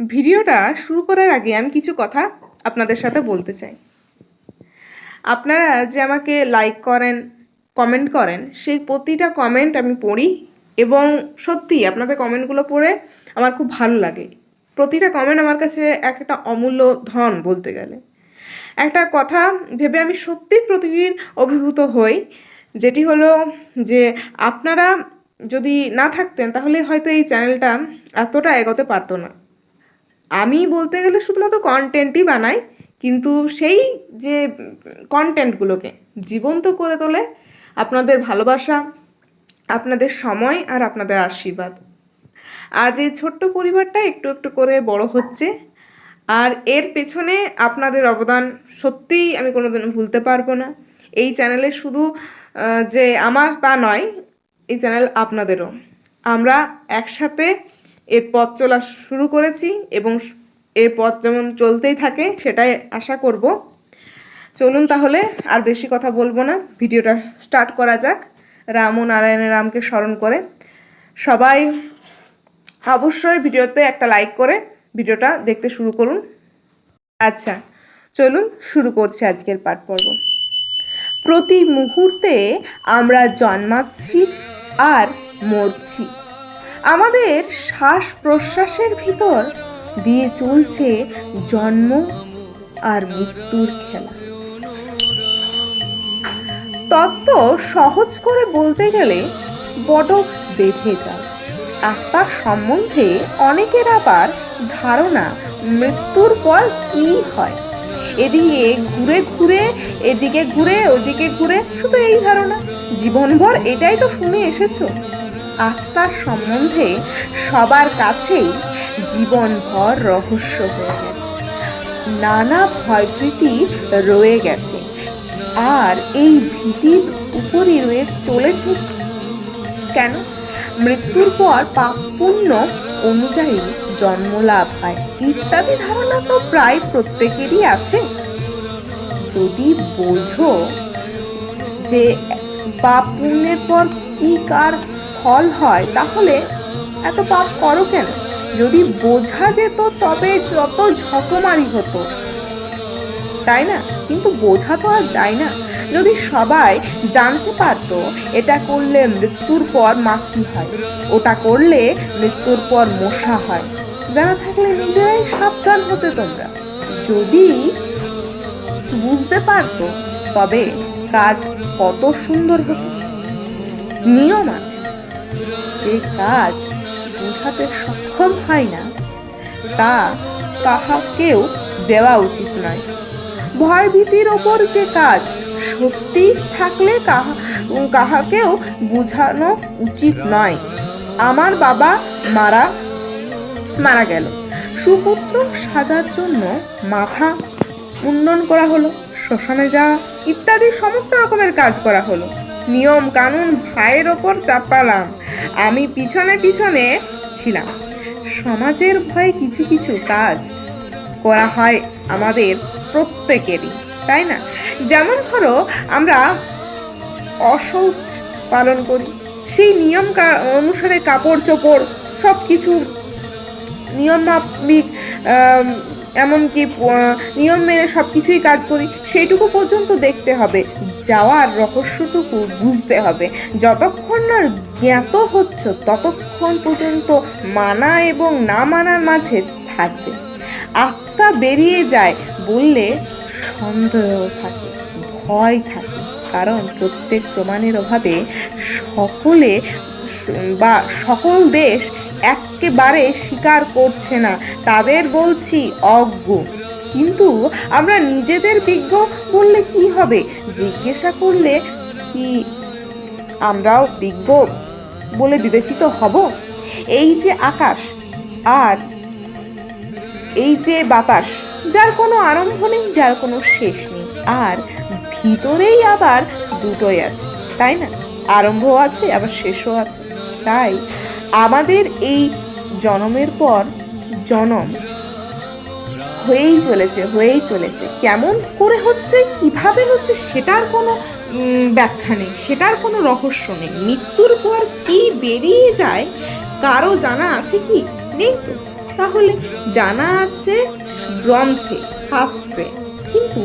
ভিডিওটা শুরু করার আগে আমি কিছু কথা আপনাদের সাথে বলতে চাই। আপনারা যে আমাকে লাইক করেন কমেন্ট করেন, সেই প্রতিটা কমেন্ট আমি পড়ি এবং সত্যি আপনাদের কমেন্টগুলো পড়ে আমার খুব ভালো লাগে। প্রতিটা কমেন্ট আমার কাছে একটা অমূল্য ধন বলতে গেলে। একটা কথা ভেবে আমি সত্যি প্রতিদিন অভিভূত হই, যেটি হলো যে আপনারা যদি না থাকতেন তাহলে হয়তো এই চ্যানেলটা এতটা এগোতে পারতো না। আমি বলতে গেলে শুধুমাত্র কন্টেন্টই বানাই, কিন্তু সেই যে কন্টেন্টগুলোকে জীবন্ত করে তোলে আপনাদের ভালোবাসা, আপনাদের সময় আর আপনাদের আশীর্বাদ। আজ এই ছোট্ট পরিবারটা একটু একটু করে বড় হচ্ছে, আর এর পেছনে আপনাদের অবদান সত্যিই আমি কোনোদিন ভুলতে পারব না। এই চ্যানেলে শুধু যে আমার তা নয়, এই চ্যানেল আপনাদেরও। আমরা একসাথে এর পথ চলা শুরু করেছি এবং এর পথ যেমন চলতেই থাকে সেটাই আশা করব। চলুন তাহলে আর বেশি কথা বলব না। ভিডিওটা স্টার্ট করা যাক। রাম ও নারায়ণের রামকে স্মরণ করে। সবাই অবশ্যই ভিডিওতে একটা লাইক করে ভিডিওটা দেখতে শুরু করুন। আচ্ছা চলুন শুরু করছি আজকের পাঠ পর্ব। প্রতি মুহূর্তে আমরা জন্মাচ্ছি আর মরছি। আমাদের শ্বাস প্রশ্বাসের ভিতর দিয়ে চলছে জন্ম আর মৃত্যুর খেলা। তত্ত্ব সহজ করে বলতে গেলে বড় বেঁধে যায়। আত্মার সম্বন্ধে অনেকের আবার ধারণা মৃত্যুর পর কি হয়? এদিকে ঘুরে ঘুরে, এদিকে ঘুরে, ওদিকে ঘুরে, শুধু এই ধারণা। জীবনভর এটাই তো শুনে এসেছ। আত্মার সম্বন্ধে সবার কাছেই জীবনভর রহস্য হয়ে গেছে। নানা ভয়ভীতি রয়ে গেছে। আর এই ভীতির উপরই রয়ে চলেছে কেন? মৃত্যুর পর পাপ পুণ্য অনুযায়ী জন্ম লাভ হয়। ইত্যাদি ধারণা তো প্রায় প্রত্যেকেরই আছে। যদি বোঝো যে পাপ পুণ্যের পর কি কার ফল হয়, তাহলে এত পাপ করো কেন? যদি বোঝা যেত তবে যত ঝকমারি হতো। তাই না? কিন্তু বোঝা তো আর যায় না। যদি সবাই জানতে পারতো, এটা করলে মৃত্যুর পর মাছি হয়, ওটা করলে মৃত্যুর পর মশা হয়। জানা থাকলে নিজেরাই সাবধান হতে তোমরা। যদি বুঝতে পারতো, তবে কাজ কত সুন্দর হতো। নিয়ম আছে। যে কাজ বোঝাতে সক্ষম হয় না, তা কাহাকেও দেওয়া উচিত নয়। ভয় ভীতির ওপর যে কাজ সত্যি থাকলে কাহা, কাহাকেও বুঝানো উচিত নয়। আমার বাবা মারা মারা গেল। সুপুত্র সাজার জন্য মাথা মুন্ডন করা হলো, শ্মশানে যাওয়া ইত্যাদি সমস্ত রকমের কাজ করা হলো। নিয়ম কানুন, ভাইয়ের ওপর চাপালাম। আমি পিছনে পিছনে ছিলাম। সমাজের ভয়ে কিছু কিছু কাজ করা হয় আমাদের প্রত্যেকেরই তাই না? যেমন ধরো আমরা অশৌচ পালন করি সেই নিয়ম অনুসারে কাপড় চোপড় সব কিছু নিয়ম মাফিক আম, এমনকি নিয়ম মেনে সব কিছুই কাজ করি সেটুকু পর্যন্ত দেখতে হবে। যাওয়ার রহস্যটুকু বুঝতে হবে। যতক্ষণ না জ্ঞাত হচ্ছ, ততক্ষণ পর্যন্ত মানা এবং না মানার মাঝে থাকবে। আত্মা বেরিয়ে যায় বললে সন্দেহ থাকে, ভয় থাকে, কারণ প্রত্যেক প্রমাণের অভাবে সকলে বা সকল দেশ একেবারে স্বীকার করছে না। তাদের বলছি অজ্ঞ। কিন্তু আমরা নিজেদের বিজ্ঞ বললে কি হবে? জিজ্ঞাসা করলে কি আমরাও বিজ্ঞ বলে বিবেচিত হব? এই যে আকাশ আর এই যে বাতাস, যার কোনো আরম্ভ নেই, যার কোনো শেষ নেই। আর ভিতরেই আবার দুটোই আছে, তাই না? আরম্ভও আছে, আবার শেষও আছে। তাই আমাদের এই জনমের পর জনম। হয়েই চলেছে হয়েই চলেছে। কেমন করে হচ্ছে, কীভাবে হচ্ছে, সেটার কোনো ব্যাখ্যা নেই, সেটার কোনো রহস্য নেই। মৃত্যুর পর কি বেরিয়ে যায়, কারও জানা আছে কি? নেই তো। তাহলে জানা আছে গ্রন্থে, শাস্ত্রে। কিন্তু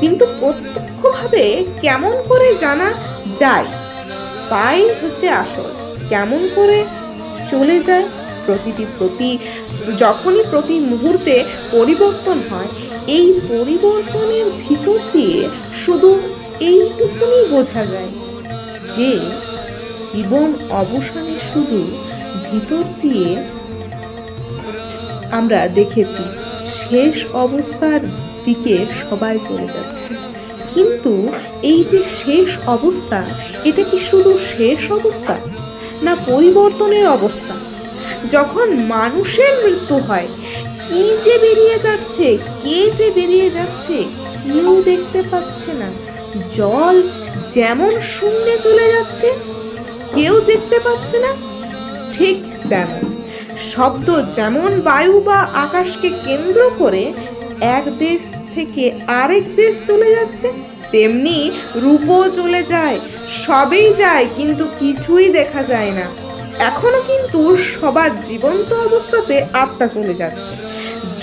কিন্তু প্রত্যক্ষভাবে কেমন করে জানা যায়, তাই হচ্ছে আসল। কেমন করে চলে যায়, প্রতিটি প্রতি, যখনই প্রতি মুহূর্তে পরিবর্তন হয়, এই পরিবর্তনের ভিতর দিয়ে শুধু এইটুকুনি বোঝা যায় যে জীবন অবসানে শুধু ভিতর দিয়ে আমরা দেখেছি শেষ অবস্থার দিকে সবাই চলে যাচ্ছে। কিন্তু এই যে শেষ অবস্থা, এটা কি শুধু শেষ অবস্থা? না পরিবর্তনের অবস্থা। যখন মানুষের মৃত্যু হয়, কি যে বেরিয়ে যাচ্ছে, কে যে বেরিয়ে যাচ্ছে, কেউ দেখতে পাচ্ছে না। জল যেমন শূন্যে চলে যাচ্ছে, কেউ দেখতে পাচ্ছে না। ঠিক তেমন। শব্দ যেমন বায়ু বা আকাশকে কেন্দ্র করে এক দেশ থেকে আরেক দেশ চলে যাচ্ছে, তেমনি রূপও চলে যায়। সবেই যায়, কিন্তু কিছুই দেখা যায় না। এখনও কিন্তু সবার জীবন্ত অবস্থাতে আত্মা চলে যাচ্ছে।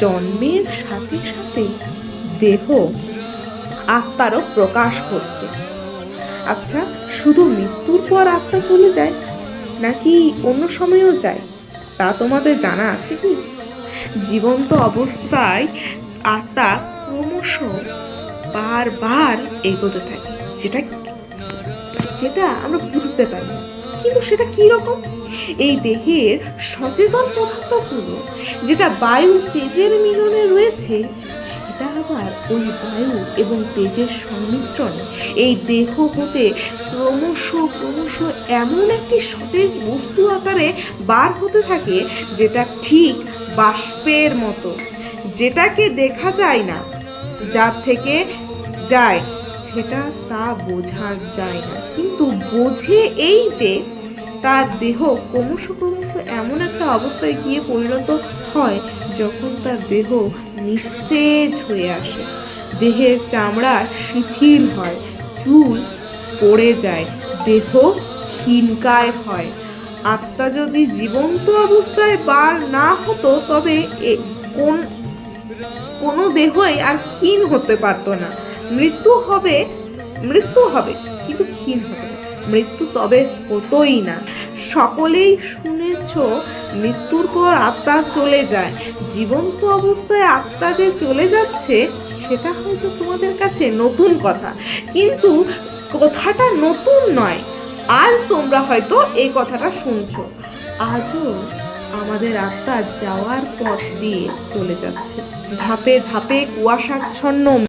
জন্মের সাথে সাথে দেহ আত্মারও প্রকাশ করছে। আচ্ছা শুধু মৃত্যুর পর আত্মা চলে যায়, নাকি অন্য সময়েও যায়? তা তোমাদের জানা আছে কি? জীবন্ত অবস্থায় আত্মা ক্রমশ বারবার এগোতে থাকে, যেটা যেটা আমরা বুঝতে পারি। কিন্তু সেটা কি রকম এই দেহের সচেতন পদার্থগুলো যেটা বায়ু তেজের মিলনে রয়েছে, সেটা আবার ওই বায়ু এবং তেজের সংমিশ্রণে এই দেহ হতে ক্রমশ ক্রমশ এমন একটি সতেজ বস্তু আকারে বার হতে থাকে যেটা ঠিক বাষ্পের মতো, যেটাকে দেখা যায় না, যার থেকে যায় সেটা তা বোঝা যায় না। কিন্তু বোঝে এই যে, তার দেহ ক্রমশ ক্রমশ এমন একটা অবস্থায় গিয়ে পরিণত হয় যখন তার দেহ নিস্তেজ হয়ে আসে। দেহের চামড়া শিথিল হয়, চুল পড়ে যায়, দেহ ক্ষীণকায় হয়। আত্মা যদি জীবন্ত অবস্থায় বার না হতো, তবে কোন, কোনো দেহই আর ক্ষীণ হতে পারতো না। মৃত্যু হবে মৃত্যু হবে, কিন্তু ক্ষীণ হবে না। মৃত্যু তবে হতোই না। সকলেই শুনেছ, মৃত্যুর পর আত্মা চলে যায়। জীবন্ত অবস্থায় আত্মা যে চলে যাচ্ছে, সেটা হয়তো তোমাদের কাছে নতুন কথা। কিন্তু কথাটা নতুন নয়। আজ তোমরা হয়তো এই কথাটা শুনছো। আজও আমাদের আত্মা যাওয়ার পথ দিয়ে চলে যাচ্ছে। ধাপে ধাপে কুয়াশাচ্ছন্ন